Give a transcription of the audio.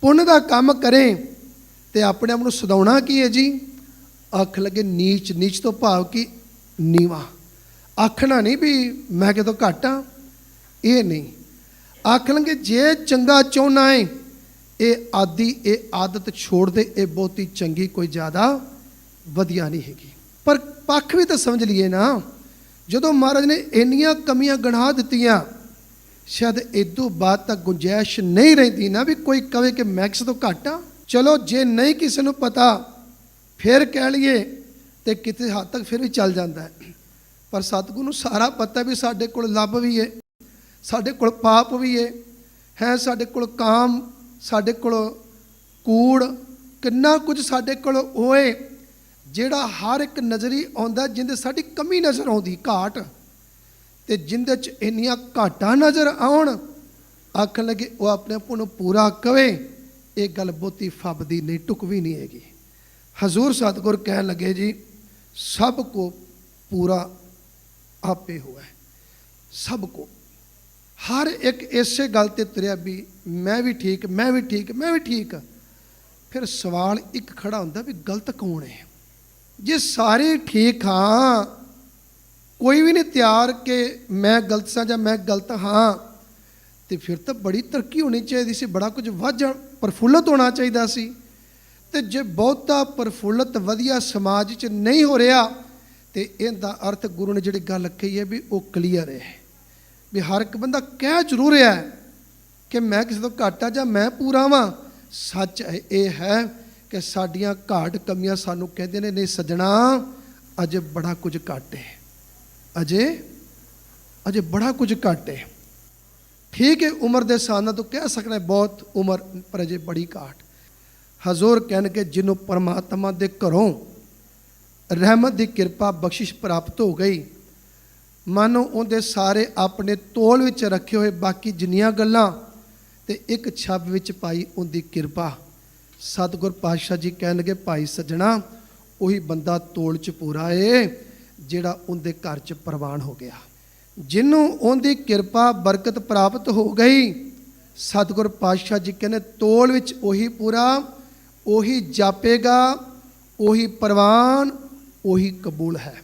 ਪੁੰਨ ਦਾ ਕੰਮ ਕਰੇ ਤੇ ਆਪਣੇ ਆਪ ਨੂੰ ਸਦਾਉਣਾ ਕੀ ਹੈ ਜੀ? ਅੱਖ ਲੱਗੇ ਨੀਚ ਨੀਚ ਤੋਂ ਭਾਵ ਕਿ ਨੀਵਾ। ਆਖਣਾ ਨਹੀਂ ਵੀ ਮੈਂ ਕਿਤੋਂ ਘੱਟ ਆ ਇਹ ਨਹੀਂ। ਆਖ ਲੰਗੇ ਜੇ ਚੰਗਾ ਚਾਹੁੰਨਾ ਏ ਇਹ ਆਦੀ, ਇਹ ਆਦਤ ਛੋੜ ਦੇ, ਇਹ ਬਹੁਤੀ ਚੰਗੀ ਕੋਈ ਜ਼ਿਆਦਾ ਵਧੀਆ ਨਹੀਂ ਹੈਗੀ। ਪਰ ਪੱਖ ਵੀ ਤਾਂ ਸਮਝ ਲਈਏ ਨਾ। ਜਦੋਂ ਮਹਾਰਾਜ ਨੇ ਇੰਨੀਆਂ ਕਮੀਆਂ ਗਣਾ ਦਿੱਤੀਆਂ ਸ਼ਾਇਦ ਇਦੋਂ ਬਾਅਦ ਤੱਕ ਗੁੰਜਾਇਸ਼ ਨਹੀਂ ਰਹਿੰਦੀ ਨਾ ਵੀ ਕੋਈ ਕਵੇ ਕਿ ਮੈਕਸ ਤੋਂ ਘੱਟ ਆ। ਚਲੋ, ਜੇ ਨਹੀਂ ਕਿਸੇ ਨੂੰ ਪਤਾ, ਫਿਰ ਕਹਿ ਲਈਏ ਤੇ ਕਿਤੇ ਹੱਦ ਤੱਕ ਫਿਰ ਵੀ ਚੱਲ ਜਾਂਦਾ ਹੈ। ਪਰ ਸਤਿਗੁਰੂ ਨੂੰ ਸਾਰਾ ਪਤਾ ਵੀ ਸਾਡੇ ਕੋਲ ਲੱਭ ਵੀ ਹੈ ਸਾਡੇ ਕੋਲ ਪਾਪ ਵੀ ਹੈ ਹੈ, ਸਾਡੇ ਕੋਲ ਕਾਮ, ਸਾਡੇ ਕੋਲ ਕੂੜ, ਕਿੰਨਾ ਕੁਝ ਸਾਡੇ ਕੋਲ ਹੋਏ, ਜਿਹੜਾ ਹਰ ਇੱਕ ਨਜ਼ਰੀ ਆਉਂਦਾ, ਜਿੰਦੇ ਸਾਡੀ ਕਮੀ ਨਜ਼ਰ ਆਉਂਦੀ, ਘਾਟ। ਤੇ ਜਿੰਦੇ ਚ ਇੰਨੀਆਂ ਘਾਟਾਂ ਨਜ਼ਰ ਆਉਣ ਆਖਣ ਲੱਗੇ ਉਹ ਆਪਣੇ ਆਪ ਨੂੰ ਪੂਰਾ ਕਵੇ, ਇਹ ਗੱਲ ਬਹੁਤੀ ਫੱਬਦੀ ਨਹੀਂ, ਟੁਕਵੀ ਨਹੀਂ ਹੈਗੀ। ਹਜ਼ੂਰ ਸਤਿਗੁਰ ਕਹਿਣ ਲੱਗੇ ਜੀ, ਸਭ ਕੋ ਪੂਰਾ ਆਪੇ ਹੋਇਆ ਸਭ ਕੋ। ਹਰ ਇੱਕ ਇਸੇ ਗੱਲ ਤੇ ਤੁਰਿਆ ਵੀ ਮੈਂ ਵੀ ਠੀਕ, ਮੈਂ ਵੀ ਠੀਕ, ਮੈਂ ਵੀ ਠੀਕ। ਫਿਰ ਸਵਾਲ ਇੱਕ ਖੜਾ ਹੁੰਦਾ ਵੀ ਗਲਤ ਕੌਣ ਹੈ? ਜੇ ਸਾਰੇ ਠੀਕ ਹਾਂ ਕੋਈ ਵੀ ਨਹੀਂ ਤਿਆਰ ਕਿ ਮੈਂ ਗਲਤ ਸਾਂ ਜਾਂ ਮੈਂ ਗਲਤ ਹਾਂ, ਤੇ ਫਿਰ ਤਾਂ ਬੜੀ ਤਰੱਕੀ ਹੋਣੀ ਚਾਹੀਦੀ ਸੀ, ਬੜਾ ਕੁਝ ਵੱਧ ਜਾ ਪ੍ਰਫੁੱਲਤ ਹੋਣਾ ਚਾਹੀਦਾ ਸੀ। ਤੇ ਜੇ ਬਹੁਤਾ ਪ੍ਰਫੁੱਲਤ ਵਧੀਆ ਸਮਾਜ 'ਚ ਨਹੀਂ ਹੋ ਰਿਹਾ, ਤੇ ਇਹਦਾ ਅਰਥ ਗੁਰੂ ਨੇ ਜਿਹੜੀ ਗੱਲ ਕਹੀ ਹੈ ਵੀ ਉਹ ਕਲੀਅਰ ਹੈ। ਵੀ ਹਰ ਇੱਕ ਬੰਦਾ ਕਹਿ ਜ਼ਰੂਰ ਰਿਹਾ ਕਿ ਮੈਂ ਕਿਸੇ ਤੋਂ ਘੱਟ ਆ ਜਾਂ ਮੈਂ ਪੂਰਾ ਵਾਂ। ਸੱਚ ਇਹ ਹੈ ਕਿ ਸਾਡੀਆਂ ਘਾਟ ਕਮੀਆਂ ਸਾਨੂੰ ਕਹਿੰਦੇ ਨੇ, ਨਹੀਂ ਸੱਜਣਾ, ਅਜੇ ਬੜਾ ਕੁਝ ਘੱਟ ਹੈ। ਅਜੇ ਅਜੇ ਬੜਾ ਕੁਝ ਘੱਟ ਹੈ। ਠੀਕ ਹੈ, ਉਮਰ ਦੇ ਸਾਨਾਂ ਤੋਂ ਕਹਿ ਸਕਣਾ ਬਹੁਤ ਉਮਰ, ਪਰ ਅਜੇ ਬੜੀ ਘਾਟ। ਹਜ਼ੂਰ ਕਹਿਣਗੇ ਜਿਹਨੂੰ ਪਰਮਾਤਮਾ ਦੇ ਘਰੋਂ ਰਹਿਮਤ ਦੀ ਕਿਰਪਾ, ਬਖਸ਼ਿਸ਼ ਪ੍ਰਾਪਤ ਹੋ ਗਈ, ਮਾਨੋ ਉਹਦੇ ਸਾਰੇ ਆਪਣੇ ਤੋਲ ਵਿੱਚ ਰੱਖੇ ਹੋਏ ਬਾਕੀ ਜਿੰਨੀਆਂ ਗੱਲਾਂ ਤੇ ਇੱਕ ਛੱਬ ਵਿੱਚ ਪਾਈ ਉਹਦੀ ਕਿਰਪਾ। ਸਤਿਗੁਰ ਪਾਤਸ਼ਾਹ ਜੀ ਕਹਿਣ ਲੱਗੇ ਭਾਈ ਸੱਜਣਾ, ਉਹੀ ਬੰਦਾ ਤੋਲ ਚ ਪੂਰਾ ਏ। ਜਿਹੜਾ ਉਹਦੇ ਘਰ ਚ ਪ੍ਰਵਾਨ ਹੋ ਗਿਆ। ਜਿਹਨੂੰ ਉਹਦੀ ਕਿਰਪਾ, ਬਰਕਤ ਪ੍ਰਾਪਤ ਹੋ ਗਈ, ਸਤਿਗੁਰ ਪਾਤਸ਼ਾਹ ਜੀ ਕਹਿੰਦੇ, ਤੋਲ ਵਿੱਚ ਉਹੀ ਪੂਰਾ, ਉਹੀ ਜਾਪੇਗਾ, ਉਹੀ ਪ੍ਰਵਾਨ, ਉਹੀ ਕਬੂਲ ਹੈ।